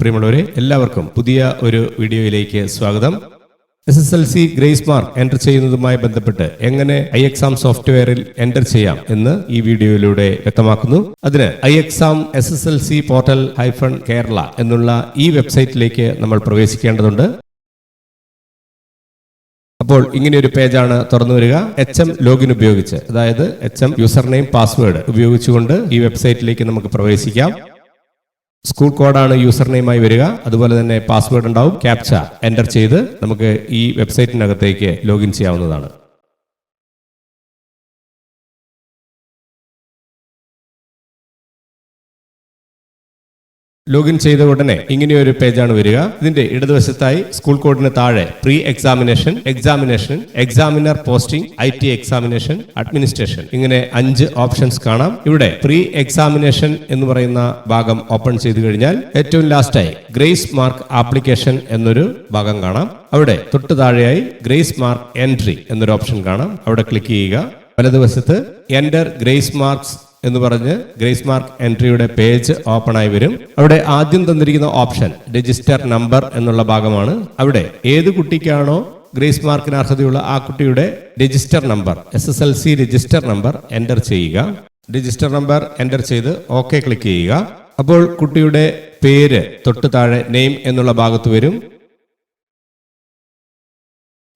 പ്രിയമുള്ളവരെ എല്ലാവർക്കും പുതിയ ഒരു വീഡിയോയിലേക്ക് സ്വാഗതം. S S L C grace mark enter ചെയ്യുന്നതുമായി ബന്ധപ്പെട്ട് എങ്ങനെ ഐ എക്സാം സോഫ്റ്റ്വെയറിൽ എന്റർ ചെയ്യാം എന്ന് ഈ വീഡിയോയിലൂടെ വ്യക്തമാക്കുന്നു. അതിന് I exam S S L C portal hyphen Kerala എന്നുള്ള ഈ വെബ്സൈറ്റിലേക്ക് നമ്മൾ പ്രവേശിക്കേണ്ടതുണ്ട്. അപ്പോൾ ഇങ്ങനെ ഒരു പേജാണ് തുറന്നു വരിക. എച്ച് എം ലോഗിൻ ഉപയോഗിച്ച് അതായത് H M user name password ഉപയോഗിച്ചുകൊണ്ട് ഈ വെബ്സൈറ്റിലേക്ക് നമുക്ക് പ്രവേശിക്കാം. സ്കൂൾ കോഡാണ് യൂസർ നെയിമായി വരിക. അതുപോലെ തന്നെ പാസ്വേഡ് ഉണ്ടാവും. ക്യാപ്ച എന്റർ ചെയ്ത് നമുക്ക് ഈ വെബ്സൈറ്റിനകത്തേക്ക് ലോഗിൻ ചെയ്യാവുന്നതാണ്. ലോഗിൻ ചെയ്ത ഉടനെ ഇങ്ങനെയൊരു പേജാണ് വരിക. ഇതിന്റെ ഇടതുവശത്തായി സ്കൂൾ കോഡിന് താഴെ pre examination examination examiner posting I T examination administration ഇങ്ങനെ അഞ്ച് ഓപ്ഷൻസ് കാണാം. ഇവിടെ പ്രീ എക്സാമിനേഷൻ എന്ന് പറയുന്ന ഭാഗം ഓപ്പൺ ചെയ്തു കഴിഞ്ഞാൽ ഏറ്റവും ലാസ്റ്റായി ഗ്രേസ് മാർക്ക് ആപ്ലിക്കേഷൻ എന്നൊരു ഭാഗം കാണാം. അവിടെ തൊട്ട് താഴെയായി ഗ്രേസ് മാർക്ക് എൻട്രി എന്നൊരു ഓപ്ഷൻ കാണാം. അവിടെ ക്ലിക്ക് ചെയ്യുക. പല വലതുവശത്ത് എൻഡർ ഗ്രേസ് മാർക്സ് എന്ന് പറഞ്ഞ് ഗ്രേസ് മാർക്ക് എൻട്രിയുടെ പേജ് ഓപ്പൺ ആയി വരും. അവിടെ ആദ്യം തന്നിരിക്കുന്ന ഓപ്ഷൻ രജിസ്റ്റർ നമ്പർ എന്നുള്ള ഭാഗമാണ്. അവിടെ ഏത് കുട്ടിക്കാണോ ഗ്രേസ് മാർക്കിന് അർഹതയുള്ള ആ കുട്ടിയുടെ register number S S L C register number enter ചെയ്യുക. രജിസ്റ്റർ നമ്പർ എന്റർ ചെയ്ത് ഓക്കെ ക്ലിക്ക് ചെയ്യുക. അപ്പോൾ കുട്ടിയുടെ പേര് തൊട്ട് താഴെ നെയിം എന്നുള്ള ഭാഗത്ത് വരും.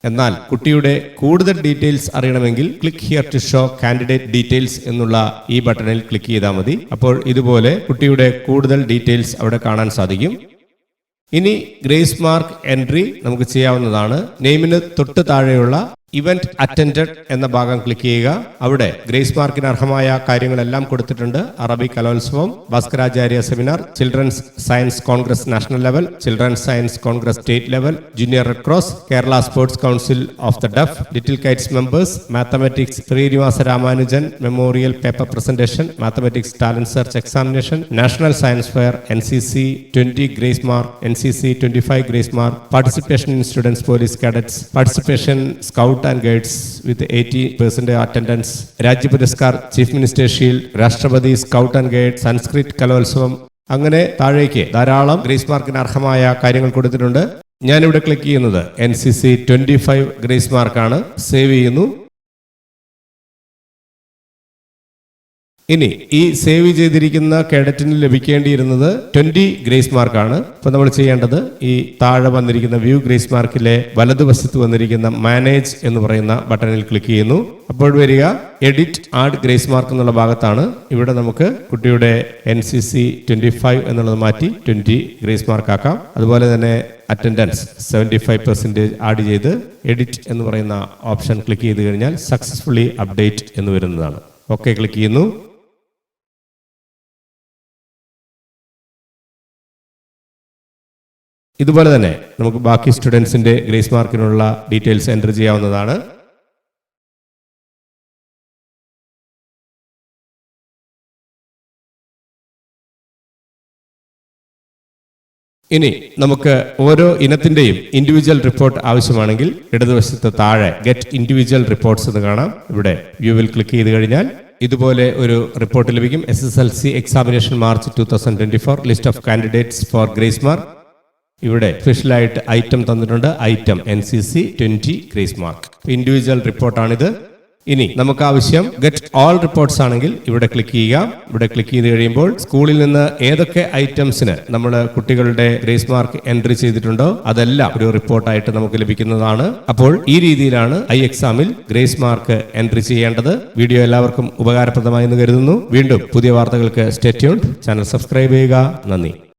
എന്നാൽ കുട്ടിയുടെ കൂടുതൽ ഡീറ്റെയിൽസ് അറിയണമെങ്കിൽ click here to show candidate details എന്നുള്ള ഈ ബട്ടണിൽ ക്ലിക്ക് ചെയ്താൽ മതി. അപ്പോൾ ഇതുപോലെ കുട്ടിയുടെ കൂടുതൽ ഡീറ്റെയിൽസ് അവിടെ കാണാൻ സാധിക്കും. ഇനി ഗ്രേസ് മാർക്ക് എൻട്രി നമുക്ക് ചെയ്യാവുന്നതാണ്. നെയിമിന് തൊട്ട് താഴെയുള്ള ഇവന്റ് അറ്റൻഡഡ് എന്ന ഭാഗം ക്ലിക്ക് ചെയ്യുക. അവിടെ ഗ്രേസ് മാർക്കിന് അർഹമായ കാര്യങ്ങളെല്ലാം കൊടുത്തിട്ടുണ്ട്. അറബി Kalolsavam Bhaskaracharya seminar children's science congress national level children's science congress state level junior red cross Kerala sports council of the deaf little kites members mathematics Srinivasa Ramanujan memorial paper presentation mathematics talent search examination national science fair N C C twenty grace mark N C C twenty five grace mark participation in students police cadets participation scout and guides with eighty percent attendance Rajya Puraskar chief minister shield Rashtrapati scout and guide Sanskrit Kalolsavam അങ്ങനെ താഴേക്ക് ധാരാളം grace മാർക്കിന് അർഹമായ കാര്യങ്ങൾ കൊടുത്തിട്ടുണ്ട്. ഞാനിവിടെ click ചെയ്യുന്നത് N C C twenty five grace മാർക്കാണ്. സേവ് ചെയ്യുന്നു. ഇനി ഈ സേവ് ചെയ്തിരിക്കുന്ന കേഡറ്റിന് ലഭിക്കേണ്ടിയിരുന്നത് ട്വന്റി ഗ്രേസ് മാർക്കാണ്. ഇപ്പൊ നമ്മൾ ചെയ്യേണ്ടത് ഈ താഴെ വന്നിരിക്കുന്ന വ്യൂ ഗ്രേസ് മാർക്കിലെ വലതുവശത്ത് വന്നിരിക്കുന്ന മാനേജ് എന്ന് പറയുന്ന ബട്ടണിൽ ക്ലിക്ക് ചെയ്യുന്നു. അപ്പോൾ വരിക എഡിറ്റ് ആഡ് ഗ്രേസ് മാർക്ക് എന്നുള്ള ഭാഗത്താണ്. ഇവിടെ നമുക്ക് കുട്ടിയുടെ N C C twenty five എന്നുള്ളത് മാറ്റി ട്വന്റി ഗ്രേസ് മാർക്ക് ആക്കാം അതുപോലെ തന്നെ attendance seventy five percentage add ചെയ്ത് എഡിറ്റ് എന്ന് പറയുന്ന ഓപ്ഷൻ ക്ലിക്ക് ചെയ്ത് കഴിഞ്ഞാൽ സക്സസ്ഫുള്ളി അപ്ഡേറ്റ് എന്ന് വരുന്നതാണ്. ഓക്കെ ക്ലിക്ക് ചെയ്യുന്നു. ഇതുപോലെ തന്നെ നമുക്ക് ബാക്കി സ്റ്റുഡൻസിന്റെ ഗ്രേസ് മാർക്കിനുള്ള ഡീറ്റെയിൽസ് എന്റർ ചെയ്യാവുന്നതാണ്. ഇനി നമുക്ക് ഓരോ ഇനത്തിന്റെയും ഇൻഡിവിജ്വൽ റിപ്പോർട്ട് ആവശ്യമാണെങ്കിൽ ഇടതുവശത്ത് താഴെ ഗെറ്റ് ഇൻഡിവിജ്വൽ റിപ്പോർട്ട്സ് എന്ന് കാണാം. ഇവിടെ വ്യൂവിൽ ക്ലിക്ക് ചെയ്ത് കഴിഞ്ഞാൽ ഇതുപോലെ ഒരു റിപ്പോർട്ട് ലഭിക്കും. S S L C examination March two thousand twenty four list of candidates for grace mark ഇവിടെ സ്പെഷ്യലായിട്ട് ഐറ്റം തന്നിട്ടുണ്ട്. Item N C C twenty grace mark individual റിപ്പോർട്ടാണിത് ഇനി നമുക്ക് ആവശ്യം ഗെറ്റ് ഓൾ റിപ്പോർട്ട്സ് ആണെങ്കിൽ ഇവിടെ ക്ലിക്ക് ചെയ്യുക. ഇവിടെ ക്ലിക്ക് ചെയ്ത് കഴിയുമ്പോൾ സ്കൂളിൽ നിന്ന് ഏതൊക്കെ ഐറ്റംസിന് നമ്മൾ കുട്ടികളുടെ ഗ്രേസ് മാർക്ക് എൻട്രി ചെയ്തിട്ടുണ്ടോ അതെല്ലാം ഒരു റിപ്പോർട്ടായിട്ട് നമുക്ക് ലഭിക്കുന്നതാണ്. അപ്പോൾ ഈ രീതിയിലാണ് ഐ എക്സാമിൽ ഗ്രേസ് മാർക്ക് എൻട്രി ചെയ്യേണ്ടത്. വീഡിയോ എല്ലാവർക്കും ഉപകാരപ്രദമായി എന്ന് കരുതുന്നു. വീണ്ടും പുതിയ വാർത്തകൾക്ക് സ്റ്റേറ്റ്യൂൺ ചാനൽ സബ്സ്ക്രൈബ് ചെയ്യുക. നന്ദി.